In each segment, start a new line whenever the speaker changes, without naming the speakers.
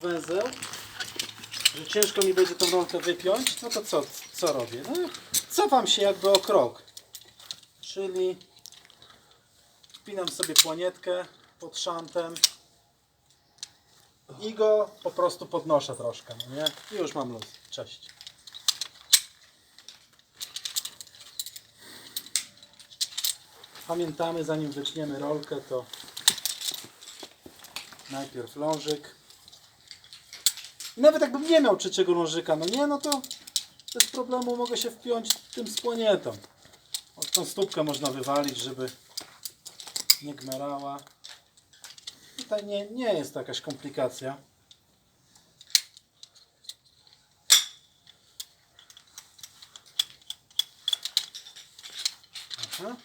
węzeł, że ciężko mi będzie tą rolkę wypiąć, no to co, co robię? No, cofam się jakby o krok. Czyli wpinam sobie płonietkę pod szantem i go po prostu podnoszę troszkę, no nie? I już mam luz. Cześć. Pamiętamy, zanim wytniemy rolkę, to najpierw lążyk. Nawet jakbym nie miał trzeciego lążyka, no nie, no to bez problemu mogę się wpiąć tym spłonietą. O, tą stópkę można wywalić, żeby nie gmerała. Tutaj nie, nie jest to jakaś komplikacja. Aha.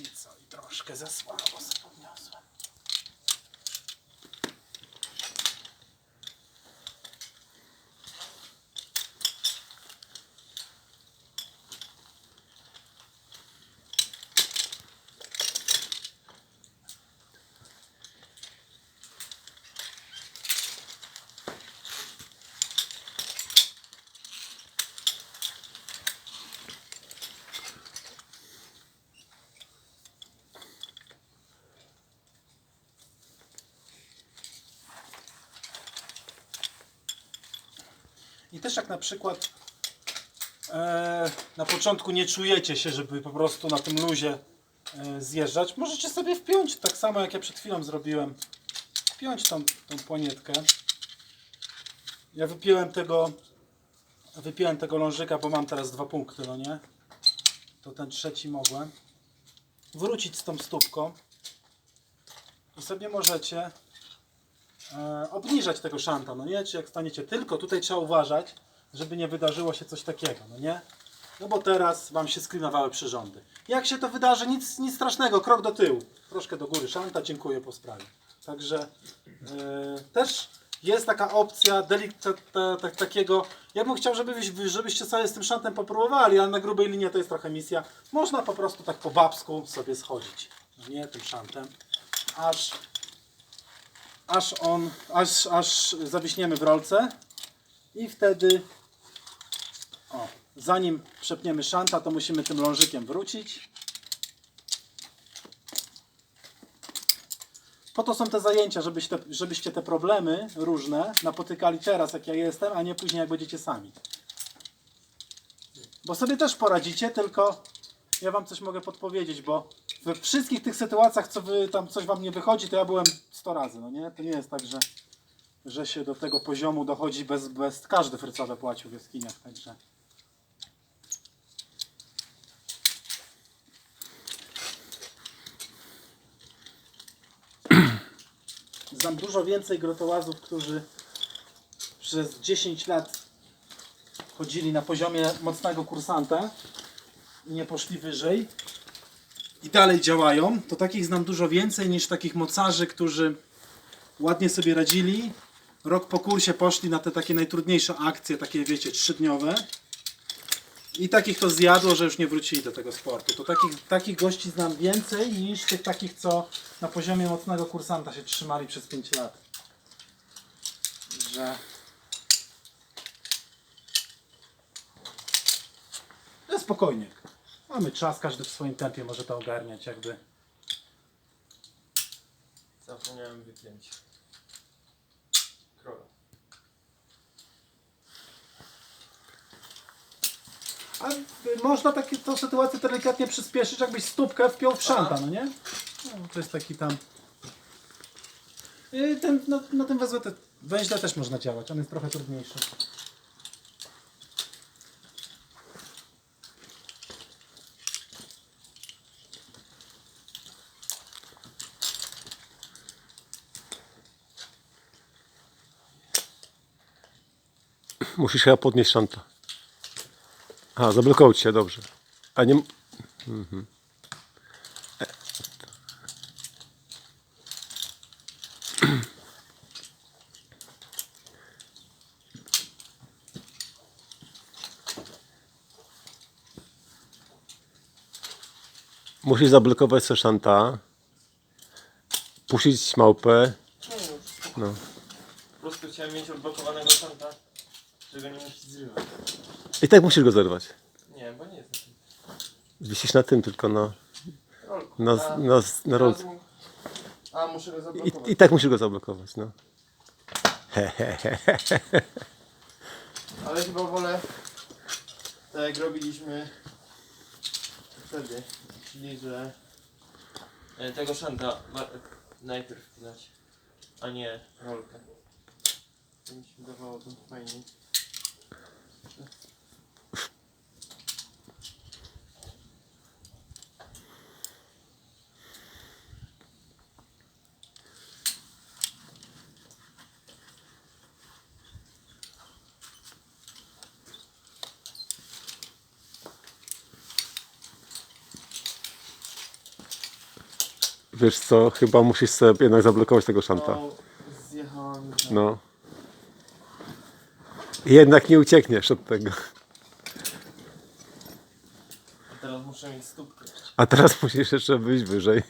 I co? I troszkę za słabo sobie podniosłem. I też jak na przykład e, na początku nie czujecie się, żeby po prostu na tym luzie e, zjeżdżać, możecie sobie wpiąć, tak samo jak ja przed chwilą zrobiłem. Wpiąć tą, tą płonietkę. Ja wypiłem tego wypiłem tego lążyka, bo mam teraz dwa punkty, no nie? To ten trzeci mogłem. Wrócić z tą stópką i sobie możecie e, obniżać tego szanta, no nie? Czy jak staniecie tylko, tutaj trzeba uważać, żeby nie wydarzyło się coś takiego, no nie? No bo teraz Wam się sklinowały przyrządy. Jak się to wydarzy, nic, nic strasznego, krok do tyłu. Troszkę do góry szanta, dziękuję po sprawie. Także e, też jest taka opcja delikta, ta, ta, takiego, ja bym chciał, żeby, żebyście sobie z tym szantem popróbowali, ale na grubej linii to jest trochę misja. Można po prostu tak po babsku sobie schodzić, no nie, tym szantem, aż aż on, aż, aż zawiśniemy w rolce i wtedy o, zanim przepniemy szanta, to musimy tym lążykiem wrócić. Po to są te zajęcia, żebyście, żebyście te problemy różne napotykali teraz, jak ja jestem, a nie później, jak będziecie sami. Bo sobie też poradzicie, tylko ja wam coś mogę podpowiedzieć, bo we wszystkich tych sytuacjach, co wy tam coś wam nie wychodzi, to ja byłem 100 razy, no nie? To nie jest tak, że, że się do tego poziomu dochodzi bez, bez każdy frycowe płacił w jaskiniach, także. Znam dużo więcej grotołazów, którzy przez 10 lat chodzili na poziomie mocnego kursanta i nie poszli wyżej i dalej działają, to takich znam dużo więcej niż takich mocarzy, którzy ładnie sobie radzili. Rok po kursie poszli na te takie najtrudniejsze akcje, takie wiecie, trzydniowe. I takich to zjadło, że już nie wrócili do tego sportu. To takich, takich gości znam więcej niż tych takich, co na poziomie mocnego kursanta się trzymali przez 5 lat. Że... No spokojnie. Mamy czas, każdy w swoim tempie może to ogarniać, jakby.
Zapomniałem wypięć. Krola.
A y, można takie tą sytuację delikatnie przyspieszyć, jakbyś stópkę wpiął w szanta, no nie? No, to jest taki tam... Y, Ten, no, na tym węzle, te, węźle też można działać, on jest trochę trudniejszy.
Musisz chyba podnieść szanta. A, zablokował cię, dobrze. A nie... Mhm. Musisz zablokować sobie szanta. Puścić małpę.
No. Po prostu chciałem mieć odblokowanego szanta, czego nie musisz zrywać.
I tak musisz go zerwać.
Nie, bo nie jest taki.
Wisisz na tym tylko na,
Rolku.
na, na, na rolce.
teraz mu- A, muszę go zablokować.
I, I tak musisz go zablokować, no.
Ale chyba wolę tak jak robiliśmy wtedy, czyli że e, tego szanta wa- najpierw wpinać, a nie rolkę. To mi się wydawało to fajniej.
Wiesz co, chyba musisz sobie jednak zablokować tego szanta.
Zjechała mi ta-
No. Jednak nie uciekniesz od tego.
A teraz muszę mieć stópkę.
A teraz musisz jeszcze wyjść wyżej.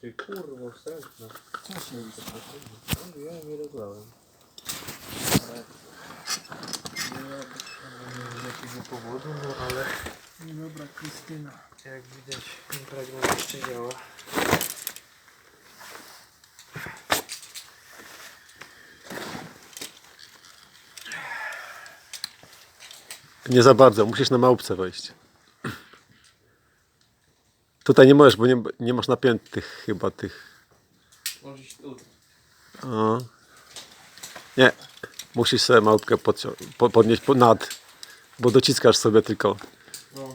Ty kurwa wstępna. Co się Ja nie rozdałem. Z jakiego powodu, no ale... Dobra, Krystyna. Jak widać, impregnum jeszcze działa.
Nie za bardzo, musisz na małpce wejść. Tutaj nie możesz, bo nie, nie masz napiętych chyba tych.
Może iść tu.
O. Nie, musisz sobie małpkę podcią- po, podnieść po, nad, bo dociskasz sobie tylko.
No.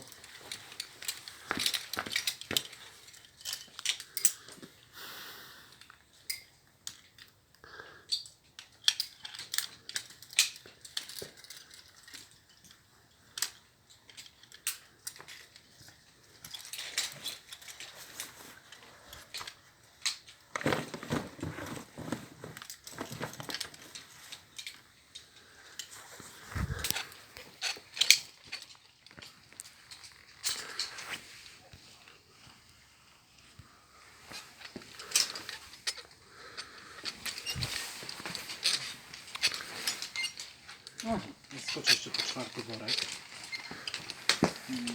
No, skoczę jeszcze po czwarty worek. Mm,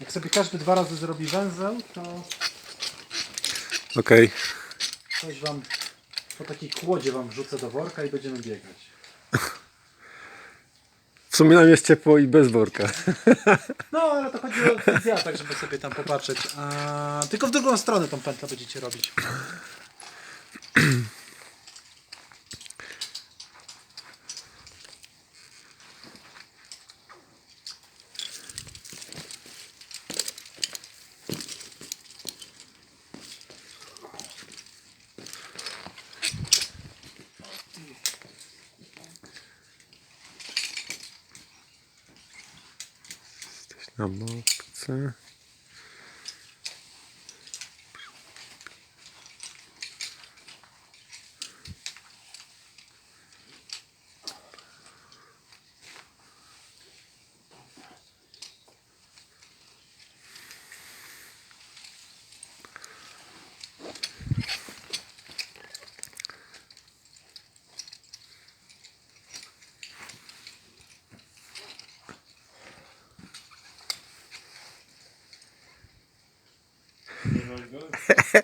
Jak sobie każdy dwa razy zrobi węzeł, to
Okej.
coś wam po takiej kłodzie wam wrzucę do worka i będziemy biegać.
W sumie nam jest ciepło i bez worka.
No, ale to chodzi o fizja, tak żeby sobie tam popatrzeć. A, tylko w drugą stronę tą pętlę będziecie robić.
Na małpce.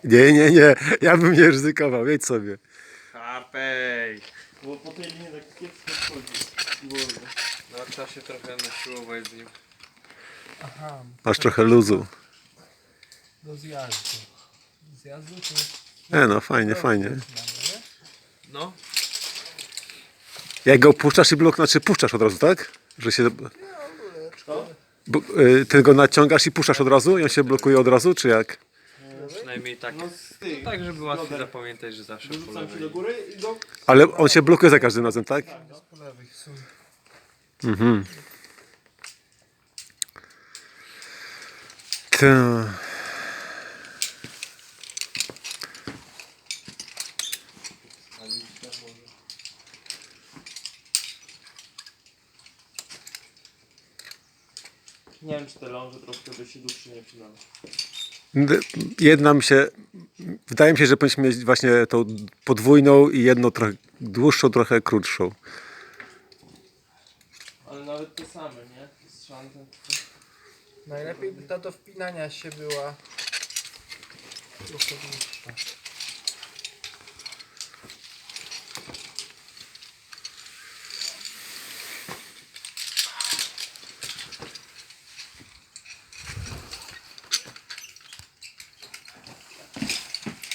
Nie, nie, nie. Ja bym nie ryzykował. Jedź sobie.
Harpej! Bo po tej linie tak kiepsko wchodzi.
No trzeba się trochę nasiłować z nim.
Aha,
Masz trochę luzu.
do zjazdu. Zjazdu to
Nie no, fajnie, fajnie.
No,
Jak go puszczasz i blok, znaczy puszczasz od razu, tak? Że się... Bo, y, ty go naciągasz i puszczasz od razu i on się blokuje od razu, czy jak?
Przynajmniej tak.
No z tych.
Tak, żeby łatwiej
Dobra.
zapamiętać, że zawsze po lewej.
do góry i go...
Ale on się blokuje za każdym razem, tak?
Po lewej.
Mhm. To...
Nie wiem czy te ląże troszkę by się dłuższe nie przydały.
Jedna mi się. Wydaje mi się, że powinniśmy mieć właśnie tą podwójną i jedną trochę dłuższą, trochę krótszą.
Ale nawet te same, nie?
Najlepiej by ta do wpinania się była trochę dłuższa.